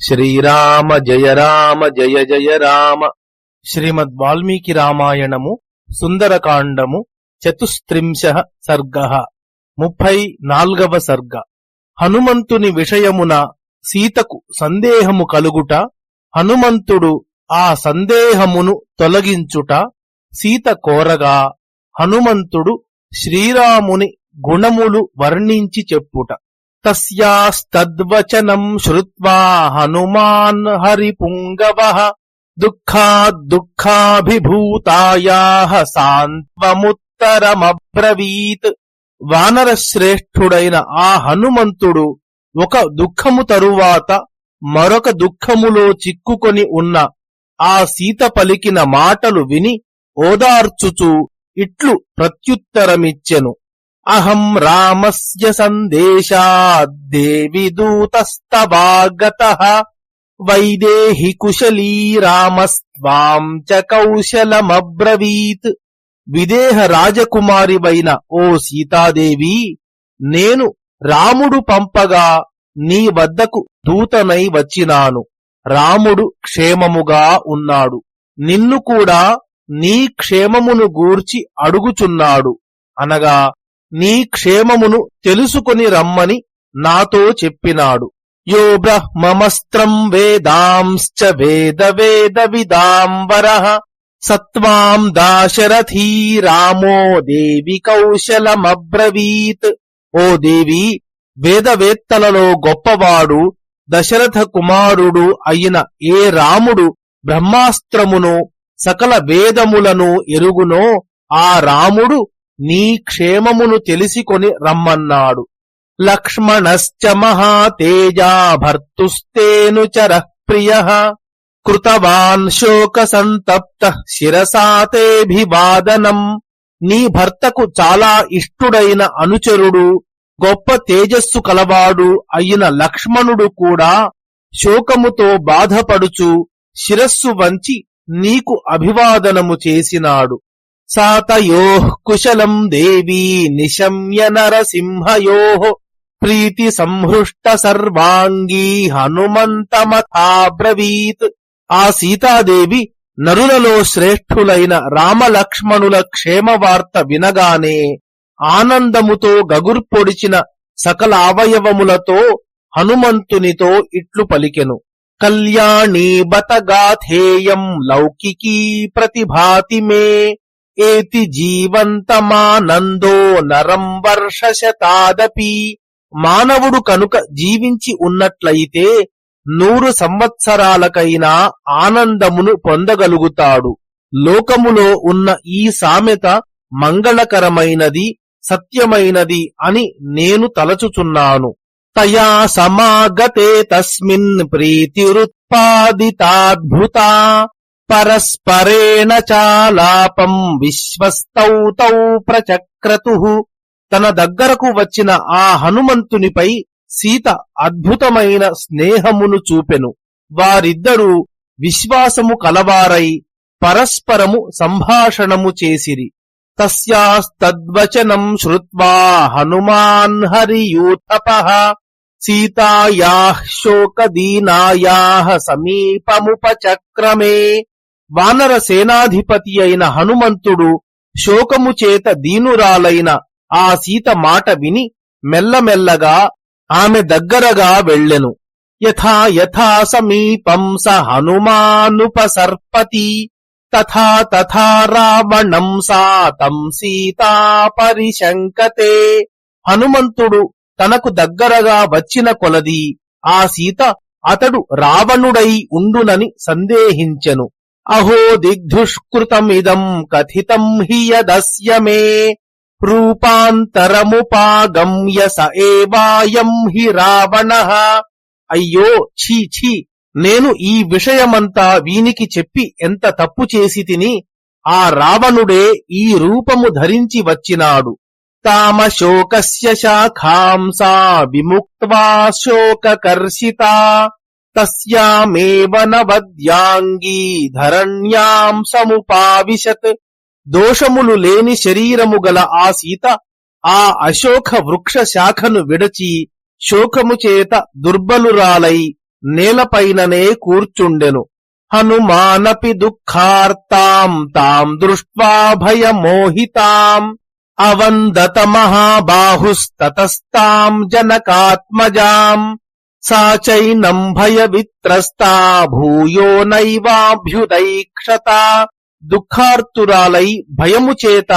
శ్రీరామ జయ రామ జయ జయ రామ. శ్రీమద్ వాల్మీకి రామాయణము సుందరకాండము చతుస్త్రింశ సర్గ. ముప్పై నాల్గవ సర్గ. హనుమంతుని విషయమున సీతకు సందేహము కలుగుట హనుమంతుడు ఆ సందేహమును తొలగించుట సీత కోరగా హనుమంతుడు శ్రీరాముని గుణములు వర్ణించి చెప్పుట. తస్యాస్తద్వచనం శ్రుత్వా హనుమాన్ హరిపుంగవ దుఃఖాద్దుఃఖాభిభూతాయా సాంత్వముత్తరమబ్రవీత్ వానరశ్రేష్ఠుడైన ఆ హనుమంతుడు ఒక దుఃఖము తరువాత మరొక దుఃఖములో చిక్కుకొని ఉన్న ఆ సీత పలికిన మాటలు విని ఓదార్చుచూ ఇట్లు ప్రత్యుత్తరమిచ్చెను. అహం రామస్య సందేశాద్దేవి దూతస్తవాగత వైదేహి కుశలీ రామస్వాం చ కౌశలమబ్రవీత్ విదేహ రాజకుమారివైన ఓ సీతాదేవి నేను రాముడు పంపగా నీ వద్దకు దూతనై వచ్చినాను. రాముడు క్షేమముగా ఉన్నాడు. నిన్ను కూడా నీ క్షేమమును గూర్చి అడుగుచున్నాడు. అనగా నీ క్షేమమును తెలుసుకొని రమ్మని నాతో చెప్పినాడు. యో బ్రహ్మమస్త్రం వేదాంశ్చ వేద వేద విదాంబర సత్వాం దాశరథీ రామో దేవి కౌశలమబ్రవీత్. ఓ దేవి వేదవేత్తలలో గొప్పవాడు దశరథ కుమారుడు అయిన ఏ రాముడు బ్రహ్మాస్త్రమును సకల వేదములను ఎరుగునో ఆ రాముడు నీ క్షేమమును తెలిసికొని రమ్మన్నాడు. లక్ష్మణశ్చ మహాతేజా భర్తుస్తేను చర ప్రియ. కృతవాన్ శోక సంతప్త శిరసాతేభివాదనం. నీ భర్తకు చాలా ఇష్టుడైన అనుచరుడు గొప్ప తేజస్సు కలవాడు అయిన లక్ష్మణుడు కూడా శోకముతో బాధపడుచు శిరస్సు వంచి నీకు అభివాదనము చేసినాడు. సాతయో కుశలం దేవీ నిశమ్య నరసింహయో ప్రీతి సంహృష్ట సర్వాంగీ హనుమంతమథాబ్రవీత్ ఆ సీతాదేవి నరులలో శ్రేష్ఠులైన రామలక్ష్మణుల క్షేమవార్త వినగానే ఆనందముతో గగుర్పొడిచిన సకల అవయవములతో హనుమంతునితో ఇట్లు పలికెను కళ్యాణీ బతగాథేయం లౌకికీ ప్రతిభాతి మే ఏతి జీవంతమానందో నరం వర్షశతాదపి మానవుడు కనుక జీవించి ఉన్నట్లయితే నూరు సంవత్సరాలకైనా ఆనందమును పొందగలుగుతాడు. లోకములో ఉన్న ఈ సామెత మంగళకరమైనది సత్యమైనది అని నేను తలచుచున్నాను. తయా సమాగతే తస్మిన్ ప్రీతిరుత్పాదితాద్భుత. పరస్పరేణ చాలాపం విశ్వస్తౌ తౌ ప్రచక్రతు. తన దగ్గరకు వచ్చిన ఆ హనుమంతునిపై సీత అద్భుతమైన స్నేహమును చూపెను. వారిద్దరూ విశ్వాసము కలవారై పరస్పరము సంభాషణము చేసిరి. తస్యాస్తద్వచనం శ్రుత్వా హనుమాన్ హరియూథపః సీతాయాః శోకదీనాయాః సమీపముపచక్రమే. వానర సేనాధిపతి అయిన హనుమంతుడు శోకము చేత దీనురాలైన ఆ సీత మాట విని మెల్లమెల్లగా ఆమె దగ్గరగా వెళ్ళెను. యథా యథా సమీపం స హనుమానుపసర్పతి తథా తథా రావణం సాతం సీతా పరిశంకతే హనుమంతుడు తనకు దగ్గరగా వచ్చిన కొలది ఆ సీత అతడు రావణుడై ఉండునని సందేహించెను. అహో దిగ్ధుష్కృతమిదం కథితం హి యదస్య మే రూపాంతరముపాగమ్య స ఏవాయం హి రావణ. అయ్యో ఛీ ఛీ నేను ఈ విషయమంతా వీనికి చెప్పి ఎంత తప్పు చేసి తిని ఆ రావణుడే ఈ రూపము ధరించి వచ్చినాడు. తామశోకస్య శాఖాంసా విముక్త్వా శోకకర్షిత. తస్యామేవ నవద్యాంగీ ధరణ్యాం సముపావిశత్ దోషములు లేని శరీరము గల ఆ సీత ఆ అశోక వృక్ష శాఖను విడచి శోకము చేత దుర్బలురాలై నేలపైననే కూర్చుండెను। హనుమానపి దుఃఖార్తాం తాం దృష్ట్వా భయమోహితాం। అవందత మహాబాహుస్తతస్తాం జనకాత్మజాం। సా చైనం భయవిత్రస్తా భూయో నైవాభ్యుదైక్షత దుఃఖార్తురాలై భయము చేత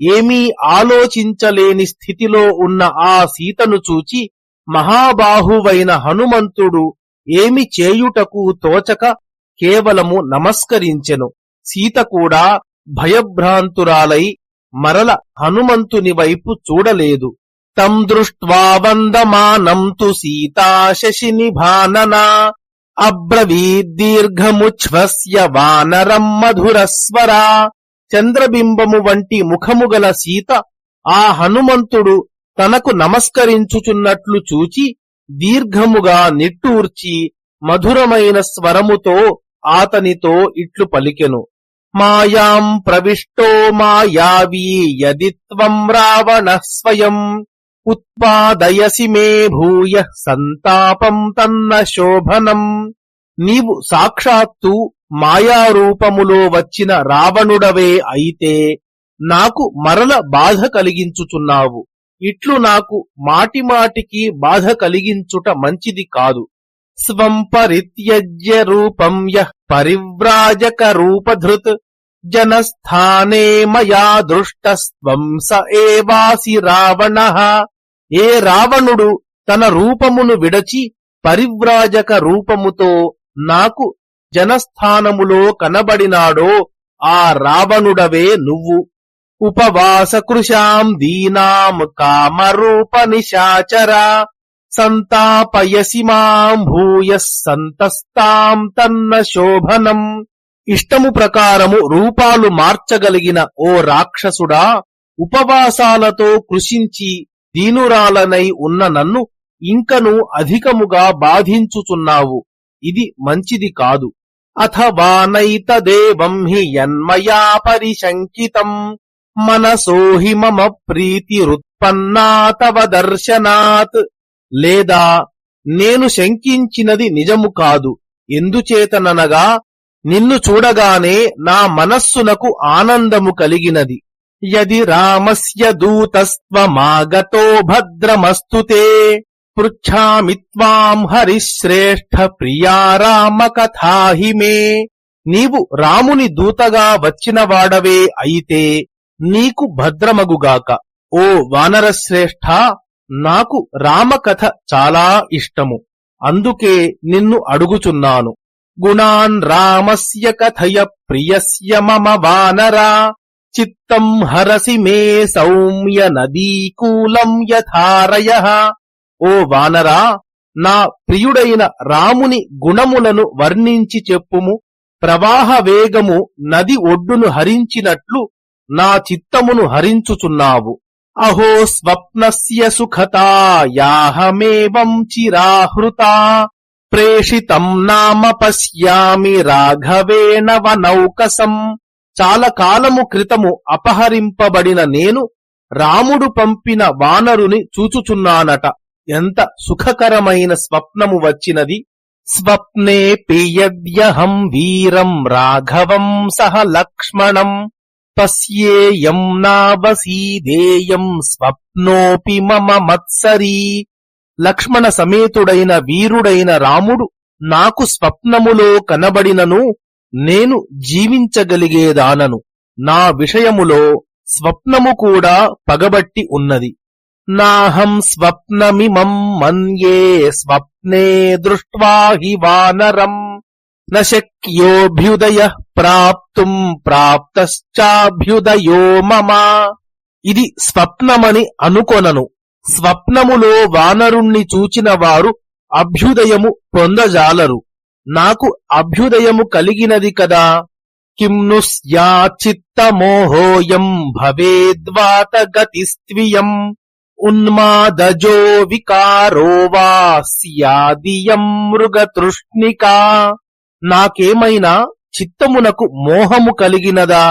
ఏమీ ఆలోచించలేని స్థితిలో ఉన్న ఆ సీతను చూచి మహాబాహువైన హనుమంతుడు ఏమి చేయుటకు తోచక కేవలము నమస్కరించెను. సీత కూడా భయభ్రాంతురాలై మరల హనుమంతుని వైపు చూడలేదు. తం దృష్ట్వా వందమానం తు సీతా శశినిభాననా అబ్రవీద్దీర్ఘముచ్ఛ్వస్య వానరం మధురస్వరా చంద్రబింబము వంటి ముఖము గల సీత ఆ హనుమంతుడు తనకు నమస్కరించుచున్నట్లు చూచి దీర్ఘముగా నిట్టూర్చి మధురమైన స్వరముతో ఆతనితో ఇట్లు పలికెను. మాయాం ప్రవిష్టో మాయావీ యది త్వం రావణ స్వయం. ఉత్పాదయసి మే భూయ సంతాపం తన్న శోభనం. నీవు సాక్షాత్తు మాయారూపములో వచ్చిన రావణుడవే అయితే నాకు మరల బాధ కలిగించుచున్నావు. ఇట్లు నాకు మాటిమాటికి బాధ కలిగించుట మంచిది కాదు. స్వం పరిత్యజ్య రూపం యః పరివ్రాజక రూపధృత్. జనస్థానే మయా దృష్టస్వం స ఏవాసి రావణ ఏ రావణుడు తన రూపమును విడచి పరివ్రాజక రూపముతో నాకు జనస్థానములో కనబడినాడో ఆ రావణుడవే నువ్వు. ఉపవాసకృశాం దీనాం కామరూప నిశాచర సంతాపయసి మాం భూయ సంతస్తాం తన్న శోభనం. ఇష్టము ప్రకారము రూపాలు మార్చగలిగిన ఓ రాక్షసుడా ఉపవాసాలతో కృషించి దీనురాలనై ఉన్న నన్ను ఇంకను అధికముగా బాధించుచున్నావు. ఇది మంచిది కాదు. అథవానైతదేవం హి యన్మయా పరిశంకితం మనసోహి మమ ప్రీతిరుత్పన్నా తవ దర్శనాత్. లేదా నేను శంకించినది నిజము కాదు. ఎందుచేతననగా నిన్ను చూడగానే నా మనస్సునకు ఆనందము కలిగినది. యది రామస్య దూతస్త్వమాగతో భద్రమస్తుతే. పృచ్ఛామి త్వాం హరిశ్రేష్ఠ ప్రియా రామ కథాహి మే. నీవు రాముని దూతగా వచ్చినవాడవే అయితే నీకు భద్రమగుగాక. ఓ వానరశ్రేష్ఠ నాకు రామకథ చాలా ఇష్టము. అందుకే నిన్ను అడుగుచున్నాను. గుణాన్ రామస్య కథయ ప్రియస్య మమ వానరా చిత్తం హరసి మే సౌమ్య నదీకూలం యథారయ ఓ వానరా నా ప్రియుడైన రాముని గుణములను వర్ణించి చెప్పుము. ప్రవాహ వేగము నది ఒడ్డును హరించినట్లు నా చిత్తమును హరించుచున్నావు. అహో స్వప్నస్య సుఖతా యాహమేవం చిరాహృతా। ప్రేషితం నామ పశ్యామి రాఘవేణ వనౌకసం. చాలా కాలము క్రితము అపహరింపబడిన నేను రాముడు పంపిన వానరుని చూచుచున్నానట. ఎంత సుఖకరమైన స్వప్నము వచ్చినది. స్వప్నే పియద్యహం వీరం రాఘవం సహ లక్ష్మణం. పశ్యేయం నావసీదేయం స్వప్నోపి మమ మత్సరీ. లక్ష్మణ సమేతుడైన వీరుడైన రాముడు నాకు స్వప్నములో కనబడినను నేను జీవించగలిగేదానను. నా విషయములో స్వప్నము కూడా పగబట్టి ఉన్నది. నాహం స్వప్నమిమం మన్యే స్వప్నే దృష్ట్వా హి వానరం. నక్యోభ్యుదయ ప్రాప్తుం ప్రాప్తశ్చాభ్యుదయో మమ. ఇది స్వప్నమని అనుకొనను. స్వప్నములో వానరుణ్ణి చూచిన వారు అభ్యుదయము పొందజాలరు. నాకు అభ్యుదయము కలిగినది కదా. కిమ్ను ను భవేద్వాత గతిస్త్వియం ఉన్మాదజో వికారో వా స్యాదియం నాకేమైనా చిత్తమునకు మోహము కలిగినదా?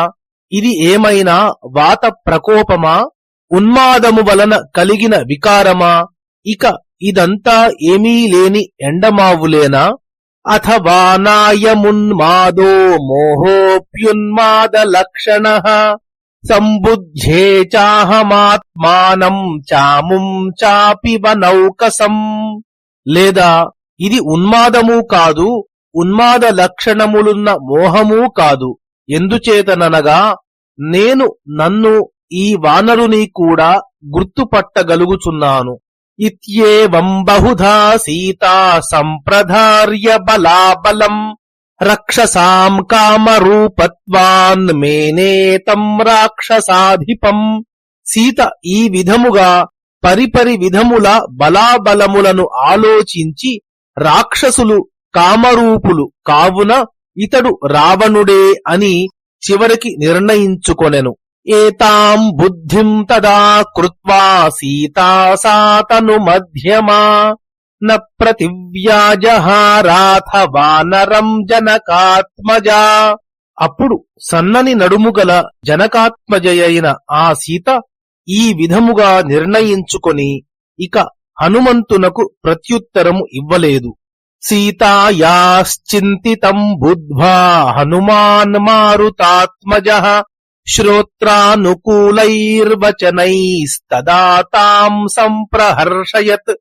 ఇది ఏమైనా వాత ప్రకోపమా? ఉన్మాదము వలన కలిగిన వికారమా? ఇక ఇదంతా ఏమీ లేని ఎండమావులేనా? అథవా నాయమున్మాదో మోహోప్యున్మాద లక్షణ. సంబుద్ధే చాహమాత్మానం చాముం చాపి వనౌకసం. లేదా ఇది ఉన్మాదము కాదు ఉన్మాద లక్షణములున్న మోహమూ కాదు. ఎందుచేతననగా నేను నన్ను ఈ వానరుని కూడా గుర్తుపట్టగలుగుచున్నాను. ఇత్యేవం బహుధా సీతా సంప్రధార్య బలాబలం రక్షసాం కామరూపత్వాన్ మేనేతం రాక్షసాధిపం. సీత ఈ విధముగా పరిపరి విధముల బలాబలములను ఆలోచించి రాక్షసులు కామరూపులు కావున ఇతడు రావణుడే అని చివరికి నిర్ణయించుకొనెను. ఏతాం బుద్ధిం తదా కృత్వా సీతా సాతను మధ్యమా న ప్రతివ్యాజహారాథ వానరం జనకాత్మజా అప్పుడు సన్నని నడుముగల జనకాత్మజయైన ఆ సీత ఈ విధముగా నిర్ణయించుకొని ఇక హనుమంతునకు ప్రత్యుత్తరము ఇవ్వలేదు. సీతాయాశ్చింతితం బుద్ధ్వా హనుమాన్ మారుతాత్మజ శ్రోత్రానుకూలైర్వచనైస్తదా తాం సంప్రహర్షయత్.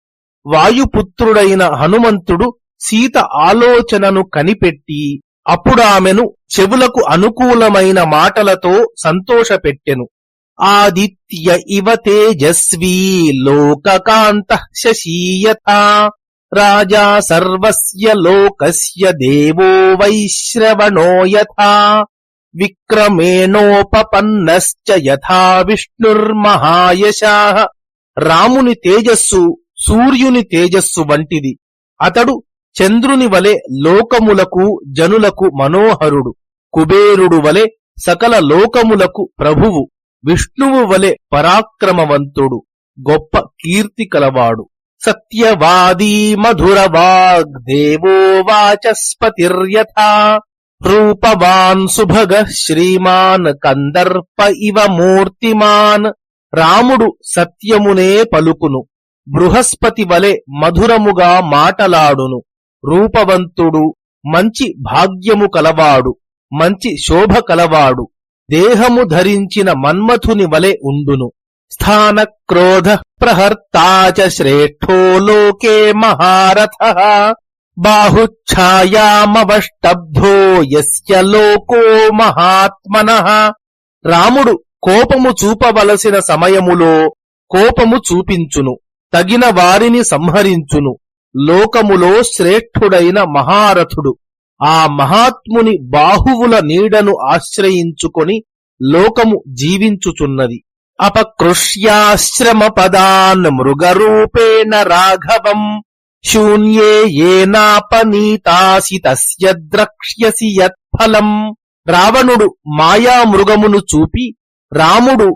వాయుపుత్రుడైన హనుమంతుడు సీత ఆలోచనను కనిపెట్టి అప్పుడామెను చెవులకు అనుకూలమైన మాటలతో సంతోషపెట్టెను. ఆదిత్య ఇవ తేజస్వీ లోకకాంత శశీయత రాజా సర్వస్య లోకస్య దేవో వైశ్రవణో యథా విక్రమేణోపపన్నశ్చ యథా విష్ణుర్మహాయశాః. రాముని తేజస్సు సూర్యుని తేజస్సు వంటిది. అతడు చంద్రుని వలె లోకములకు జనులకు మనోహరుడు. కుబేరుడు వలె సకల లోకములకు ప్రభువు. విష్ణువు వలె పరాక్రమవంతుడు. గొప్ప కీర్తి కలవాడు. సత్యవాదీ మధురవాగ్దేవో వాచస్పతిర్యథా. రూపవాన్ సుభగ శ్రీమాన్ కందర్ప ఇవ మూర్తిమాన్. రాముడు సత్యమునే పలుకును. బృహస్పతి వలె మధురముగా మాటలాడును. రూపవంతుడు మంచి భాగ్యము కలవాడు మంచి శోభ కలవాడు. దేహము ధరించిన మన్మథుని వలె ఉండును. స్థాన క్రోధ ప్రహర్తాచ శ్రేష్ఠో లోకే మహారథ. బాహుఛాయామవష్టబ్ధో యస్య లోకో మహాత్మన. రాముడు కోపము చూపవలసిన సమయములో కోపము చూపించును తగిన వారిని సంహరించును. లోకములో శ్రేష్ఠుడైన మహారథుడు ఆ మహాత్ముని బాహువుల నీడను ఆశ్రయించుకొని లోకము జీవించుచున్నది. అపకృష్యాశ్రమ పదాన్ మృగరూపేణ రాఘవం. శూన్యే ఏనాపనీతాసి తస్య ద్రక్ష్యసి యత్ఫలం. రావణుడు మాయామృగమును చూపి రాముడు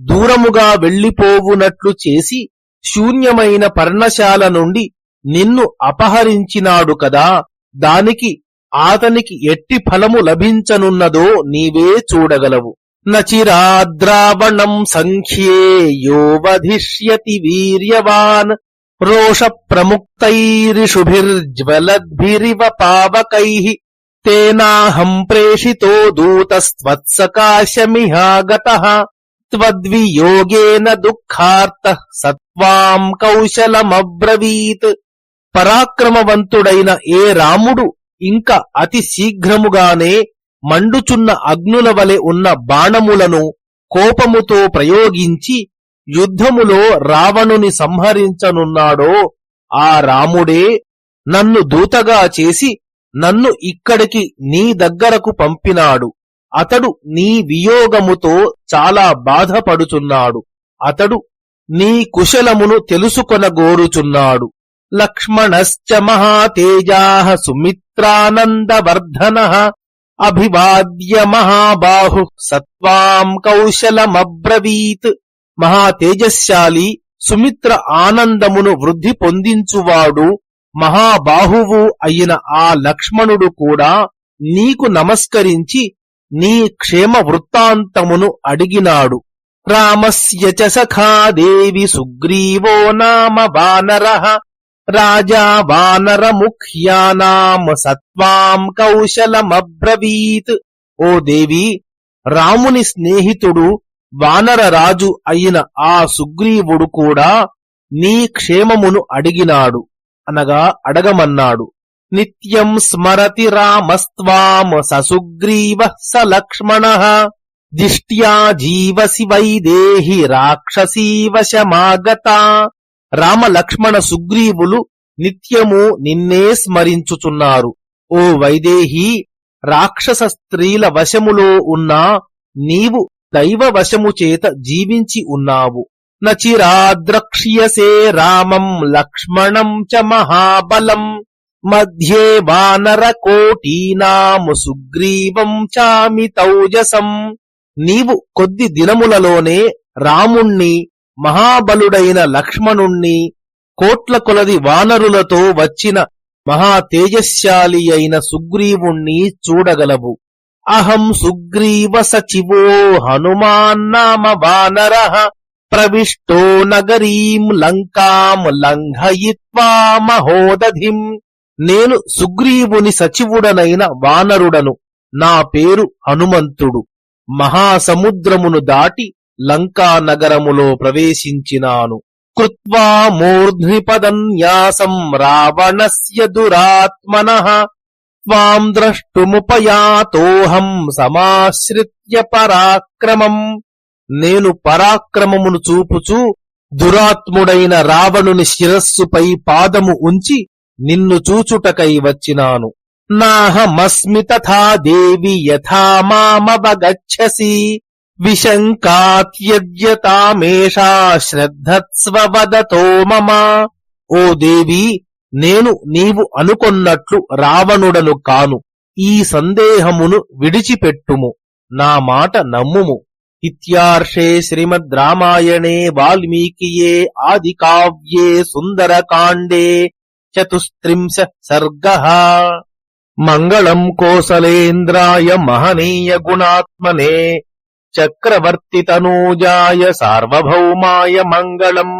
దూరముగా వెళ్ళిపోవునట్లు చేసి శూన్యమైన పర్ణశాల నుండి నిన్ను అపహరించినాడు కదా. దానికి ఆతనికి ఎట్టి ఫలము లభించనున్నదో నీవే చూడగలవు. నచిరాద్రావణం సంఖ్యే యోవధిష్యతి వీర్యవాన్. రోష ప్రముక్తైరిషుభిర్జ్వలద్భిరివ పావకై తేనాహం ప్రేషితో దూతస్త్వత్సకాశమిహాగత త్వద్వియోగేన దుఃఖార్త సత్వాం కౌశలమబ్రవీత్. పరాక్రమవంతుడైన ఏ రాముడు ఇంకా అతి శీఘ్రముగానే మండుచున్న అగ్నుల వలె ఉన్న బాణములను కోపముతో ప్రయోగించి యుద్ధములో రావణుని సంహరించనున్నాడో ఆ రాముడే నన్ను దూతగా చేసి నన్ను ఇక్కడికి నీ దగ్గరకు పంపినాడు. అతడు నీ వియోగముతో చాలా బాధపడుచున్నాడు. అతడు నీ కుశలమును తెలుసుకొనగోరుచున్నాడు. లక్ష్మణశ్చ మహాతేజా సుమిత్రానందవర్ధన అభివాద్య మహాబాహు సత్వాం కౌశలమబ్రవీత్ మహాతేజశాలి సుమిత్ర ఆనందమును వృద్ధి పొందించువాడు మహాబాహువు అయిన ఆ లక్ష్మణుడు కూడా నీకు నమస్కరించి నీ క్షేమ వృత్తాంతమును అడిగినాడు. రామస్య చ సఖాదేవి సుగ్రీవో నామ వానర. రాజా వానర ముఖ్యానాం సత్వాం కౌశలమబ్రవీత్. ఓ దేవి రాముని స్నేహితుడు వానర రాజు అయిన ఆ సుగ్రీవుడు కూడా నీ క్షేమమును అడిగినాడు. అనగా అడగమన్నాడు. నిత్యం స్మరతి రామస్వామ ససుగ్రీవ స లక్ష్మణ. దిష్ట్యా జీవసి వైదేహి రాక్షసీవశమాగత రామ లక్ష్మణ సుగ్రీవులు నిత్యము నిన్నే స్మరించుచున్నారు. ఓ వైదేహి రాక్షస స్త్రీల వశములో ఉన్నా నీవు దైవ వశము చేత జీవించి ఉన్నావు. నచిరాద్రక్ష్యసే రామం లక్ష్మణం చ మహాబలం. మధ్యే వానర కోటీనాము సుగ్రీవం చామితౌజసం నీవు కొద్ది దినములలోనే రాముణ్ణి మహాబలుడైన లక్ష్మణుణ్ణి కోట్ల కొలది వానరులతో వచ్చిన మహా తేజశాలి అయిన సుగ్రీవుణ్ణి చూడగలవు. అహం సుగ్రీవ సచివో హనుమాన్నామ వానర. ప్రవిష్టో నగరీం లంకాం లంఘయిత్వా మహోదధిం. నేను సుగ్రీవుని సచివుడనైన వానరుడను. నా పేరు హనుమంతుడు. మహాసముద్రమును దాటి లంకా నగరములో ప్రవేశించినాను. కృత్వా మూర్ధ్నిపదన్యాసం రావణస్య దురాత్మన. త్వాం ద్రష్టుముపయాతోహం సమాశ్రిత్య పరాక్రమం నేను పరాక్రమమును చూపుచూ దురాత్ముడైన రావణుని శిరస్సుపై పాదము ఉంచి నిన్ను చూచుటకై వచ్చినాను. నాహమస్మి తథా దేవి యథా మామవగచ్చసి విశంకాత్యజ్యతామేషా శ్రద్ధత్స్వ వదతో మమ. ఓ దేవి నేను నీవు అనుకొన్నట్లు రావణుడను కాను. ఈ సందేహమును విడిచిపెట్టుము. నా మాట నమ్ముము. ఇత్యార్షే శ్రీమద్ రామాయణే వాల్మీకియే ఆది కావ్యే సుందరకాండే చతుస్త్రింశ సర్గ. మంగళం కోసలేంద్రాయ మహనీయ గుణాత్మనే చక్రవర్తి తనూజాయ సార్వభౌమాయ మంగళం